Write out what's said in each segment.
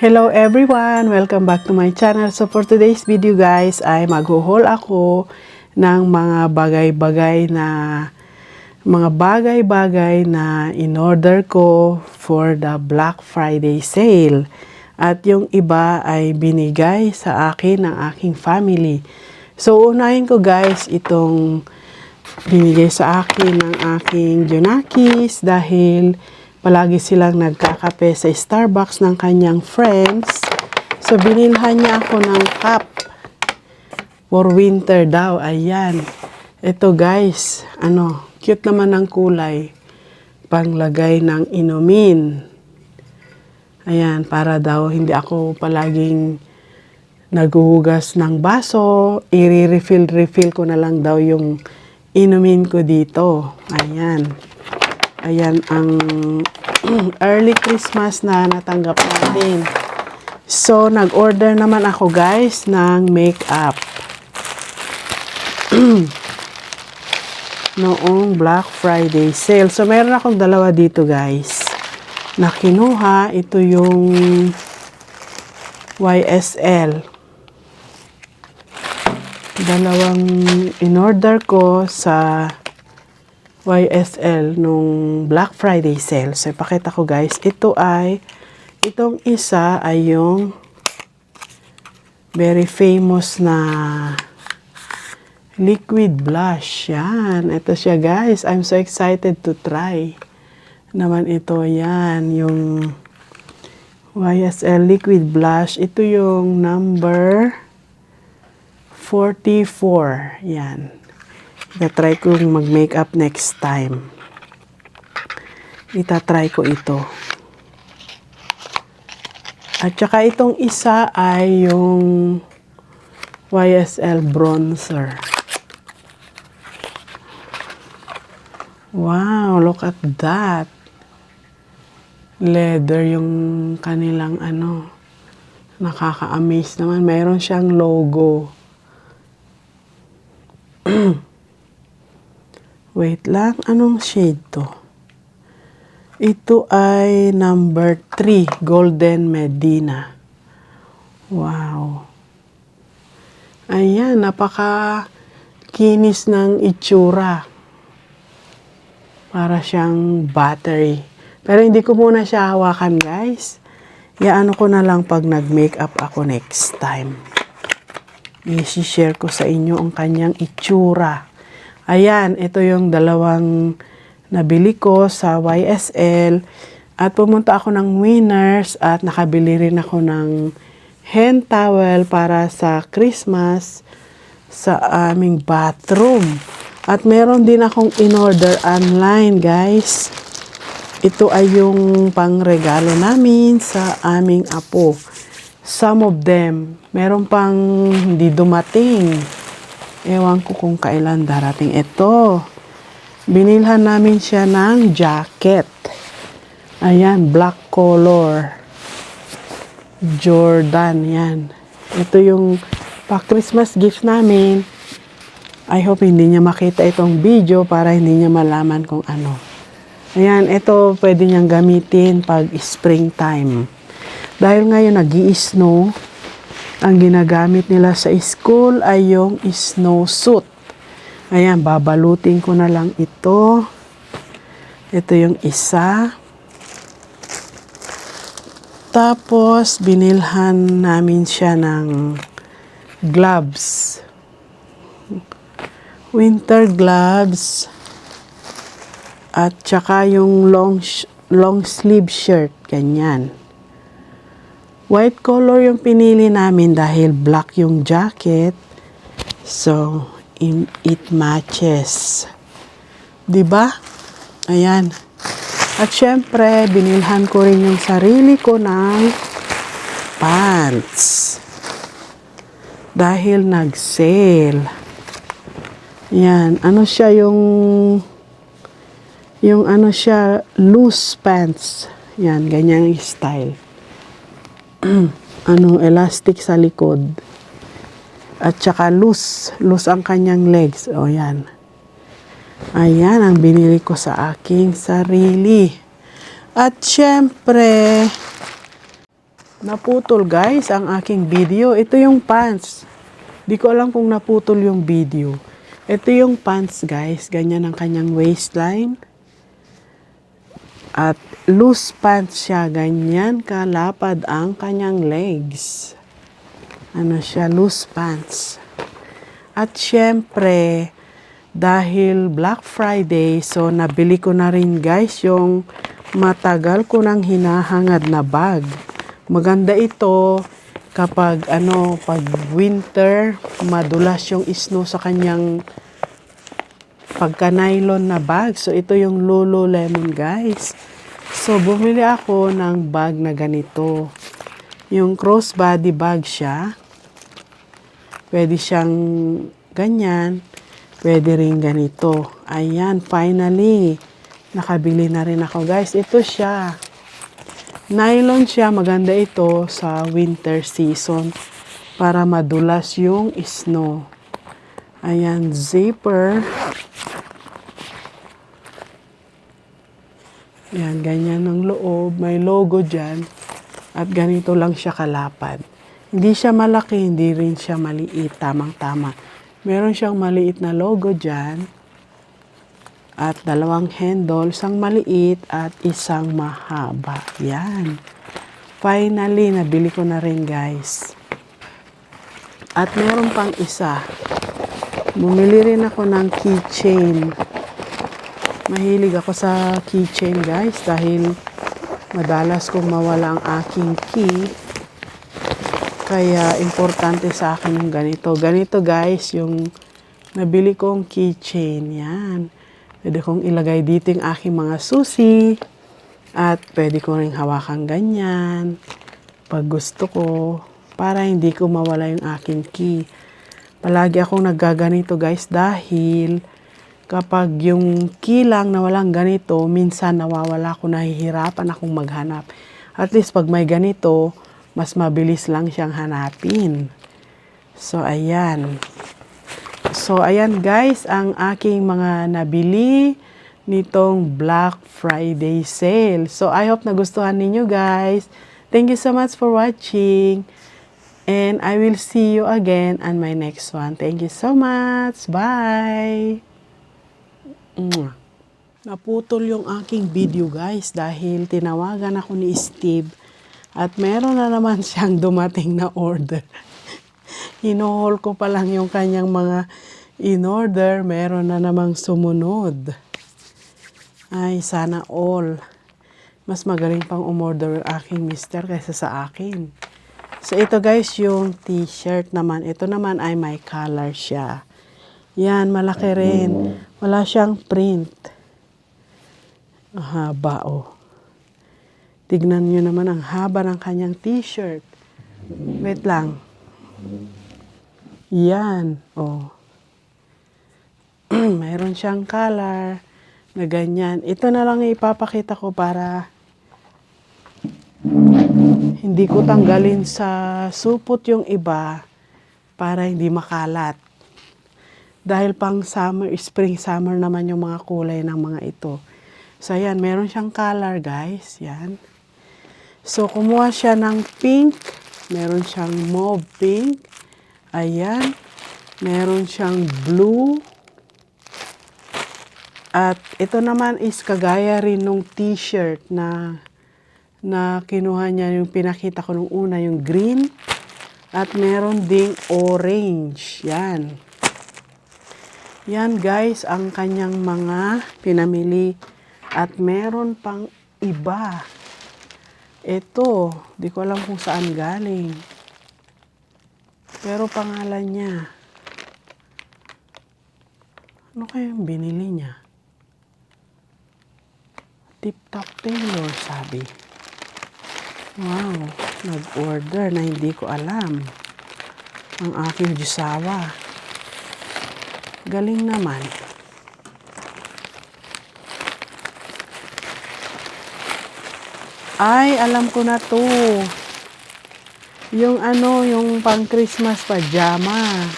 Hello everyone! Welcome back to my channel. So for today's video guys ay mag-haul ako ng mga bagay-bagay na mga bagay-bagay na in-order ko for the Black Friday sale. At yung iba ay binigay sa akin ng aking family. So unahin ko guys itong binigay sa akin ng aking Junakis dahil palagi silang nagkakape sa Starbucks ng kanyang friends. So, binilhan niya ako ng cup for winter daw. Ayan. Ito guys, ano, cute naman ng kulay. Panglagay ng inumin. Ayan, para daw hindi ako palaging naghuhugas ng baso. I-refill-refill ko na lang daw yung inumin ko dito. Ayan. Ayan ang early Christmas na natanggap natin. So, nag-order naman ako guys ng makeup. Noong Black Friday sale. So, meron akong dalawa dito guys. Na kinuha. Ito yung YSL. Dalawang in-order ko sa YSL nung Black Friday sale. So, ipakita ko guys. Ito ay, itong isa ay yung very famous na liquid blush. Yan. Ito siya guys. I'm so excited to try. Naman ito. Yan. Yung YSL liquid blush. Ito yung number 44. Yan. Itatry ko mag-makeup next time. Itatry ko ito. At saka itong isa ay yung YSL bronzer. Wow, look at that. Leather yung kanilang ano. Nakaka-amaze naman. Mayroon siyang logo. Wait lang, anong shade to? Ito ay number 3, Golden Medina. Wow. Ayan, napaka kinis ng itsura. Para siyang battery. Pero hindi ko muna siya hawakan, guys. Yaano ko na lang pag nag-makeup ako next time. I-share ko sa inyo ang kanyang itsura. Ayan, ito yung dalawang nabili ko sa YSL. At pumunta ako ng Winners at nakabili rin ako ng hand towel para sa Christmas sa aming bathroom. At meron din akong in-order online, guys. Ito ay yung pangregalo namin sa aming apo. Some of them, meron pang hindi dumating. Ewan ko kung kailan darating ito. Binilhan namin siya ng jacket. Ayan, black color. Jordan, yan. Ito yung pa-Christmas gift namin. I hope hindi niya makita itong video para hindi niya malaman kung ano. Ayan, ito pwede niyang gamitin pag springtime. Dahil ngayon nag snow ang ginagamit nila sa school ay yung snow suit. Ayan, babalutin ko na lang ito. Ito yung isa. Tapos, binilhan namin siya ng gloves. Winter gloves. At saka yung long, long sleeve shirt. Ganyan. White color yung pinili namin dahil black yung jacket. So, it matches. ba? Ayan. At syempre, binilhan ko rin yung sarili ko ng pants. Dahil nag-sale. Yan. Ano siya yung yung ano siya, loose pants. Yan, ganyan yung style. ano, elastic sa likod. At saka loose. Loose ang kanyang legs. O, yan. Ayan ang binili ko sa aking sarili. At syempre, naputol guys ang aking video. Ito yung pants. Di ko alam kung naputol yung video. Ito yung pants guys. Ganyan ang kanyang waistline. At loose pants siya. Ganyan kalapad ang kanyang legs. Ano siya? Loose pants. At syempre, dahil Black Friday, so nabili ko na rin guys yung matagal ko nang hinahangad na bag. Maganda ito kapag ano, pag winter, madulas yung snow sa kanyang pagka-nylon na bag. So, ito yung Lululemon, guys. So, bumili ako ng bag na ganito. Yung crossbody bag siya. Pwede siyang ganyan. Pwede rin ganito. Ayan, finally. Nakabili na rin ako, guys. Ito siya. Nylon siya. Maganda ito sa winter season para madulas yung snow. Ayan, zipper. Yan, ganyan ang loob. May logo dyan. At ganito lang siya kalapad. Hindi siya malaki, hindi rin siya maliit. Tamang-tama. Meron siyang maliit na logo dyan. At dalawang handle, isang maliit at isang mahaba. Yan. Finally, nabili ko na rin guys. At meron pang isa. Bumili rin ako ng keychain. Mahilig ako sa keychain guys dahil madalas kong mawala ang aking key. Kaya importante sa akin yung ganito. Ganito guys yung nabili kong keychain. Yan. Pwede kong ilagay dito yung aking mga susi. At pwede ko rin hawakan ganyan. Pag gusto ko. Para hindi ko mawala yung aking key. Palagi akong naggaganito guys dahil kapag yung key lang na walang ganito, minsan nawawala ako, nahihirapan akong maghanap. At least pag may ganito, mas mabilis lang siyang hanapin. So, ayan. So, ayan guys, ang aking mga nabili nitong Black Friday sale. So, I hope nagustuhan ninyo guys. Thank you so much for watching. And I will see you again on my next one. Thank you so much. Bye! Naputol yung aking video guys dahil tinawagan ako ni Steve at meron na naman siyang dumating na order. Hinohol ko pa lang yung kanyang mga in-order, meron na namang sumunod. Ay, sana all. Mas magaling pang umorder aking mister kaysa sa akin. So, ito guys, yung t-shirt naman. Ito naman ay may color siya. Yan, malaki rin. Wala siyang print. Ang haba, oh. Tignan nyo naman ang haba ng kanyang t-shirt. Wait lang. Yan, oh. Mayroon siyang color na ganyan. Ito na lang ipapakita ko para hindi ko tanggalin sa supot yung iba para hindi makalat. Dahil pang summer, spring, summer naman yung mga kulay ng mga ito. So, ayan, meron siyang color, guys. Yan. So, kumuha siya ng pink. Meron siyang mauve pink. Ayan. Meron siyang blue. At ito naman is kagaya rin nung t-shirt na na kinuha niya yung pinakita ko nung una, yung green. At meron ding orange. Yan. Yan guys, ang kanyang mga pinamili. At meron pang iba. Ito, di ko alam kung saan galing. Pero pangalan niya. Ano kaya yung binili niya? Tip Top Taylor, sabi. Wow, nag-order na hindi ko alam. Ang aking jusawa. Galing naman. Ay, alam ko na to. Yung ano, yung pang Christmas pajama.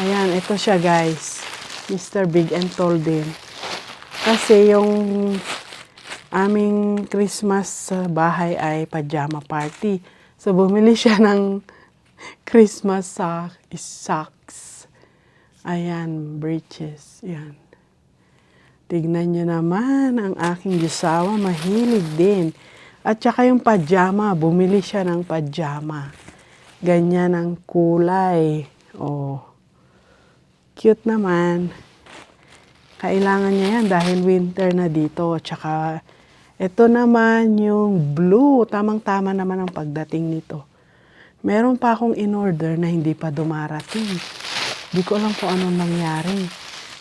Ayan, ito siya guys. Mr. Big and Tall din. Kasi yung aming Christmas sa bahay ay pajama party. So, bumili siya ng Christmas sock, socks. Ayan, breeches. Yan. Tignan nyo naman, ang aking Diyosawa, mahilig din. At saka yung pajama, bumili siya ng pajama. Ganyan ang kulay. Oh. Cute naman. Kailangan niya yan dahil winter na dito. Tsaka, ito naman yung blue. Tamang-tama naman ang pagdating nito. Meron pa akong in-order na hindi pa dumarating. Di ko alam kung anong nangyari.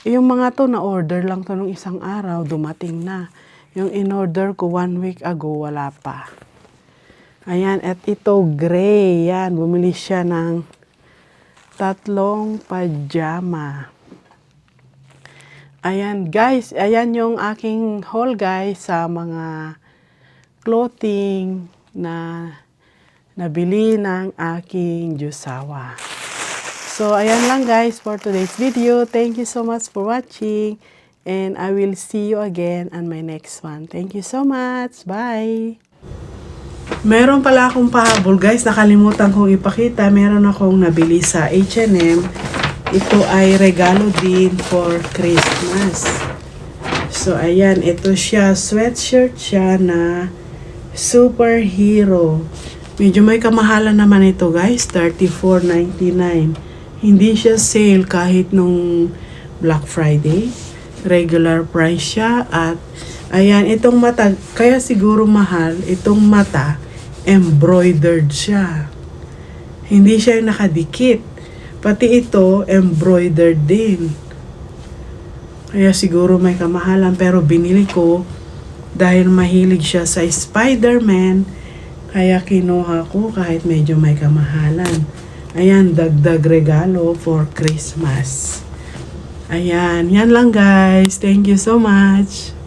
Eh, Yung mga to, na-order lang to nung isang araw, dumating na. Yung in-order ko one week ago, wala pa. Ayan, at ito, gray. Yan, bumili siya ng tatlong pajama. Ayan, guys. Ayan yung aking haul, guys, sa mga clothing na nabili ng aking Diyosawa. So, ayan lang guys for today's video. Thank you so much for watching. And I will see you again on my next one. Thank you so much. Bye! Meron pala akong pahabol guys. Nakalimutan kong ipakita. Meron akong nabili sa H&M. Ito ay regalo din for Christmas. So, ayan. Ito siya. Sweatshirt siya na superhero. Medyo may kamahalan naman ito guys. $34.99. Hindi siya sale kahit nung Black Friday. Regular price siya. At ayan, itong mata, kaya siguro mahal, itong mata, embroidered siya. Hindi siya yung nakadikit. Pati ito, embroidered din. Kaya siguro may kamahalan pero binili ko dahil mahilig siya sa Spider-Man kaya kinuha ko kahit medyo may kamahalan. Ayan, dagdag regalo for Christmas. Ayan, yan lang guys. Thank you so much.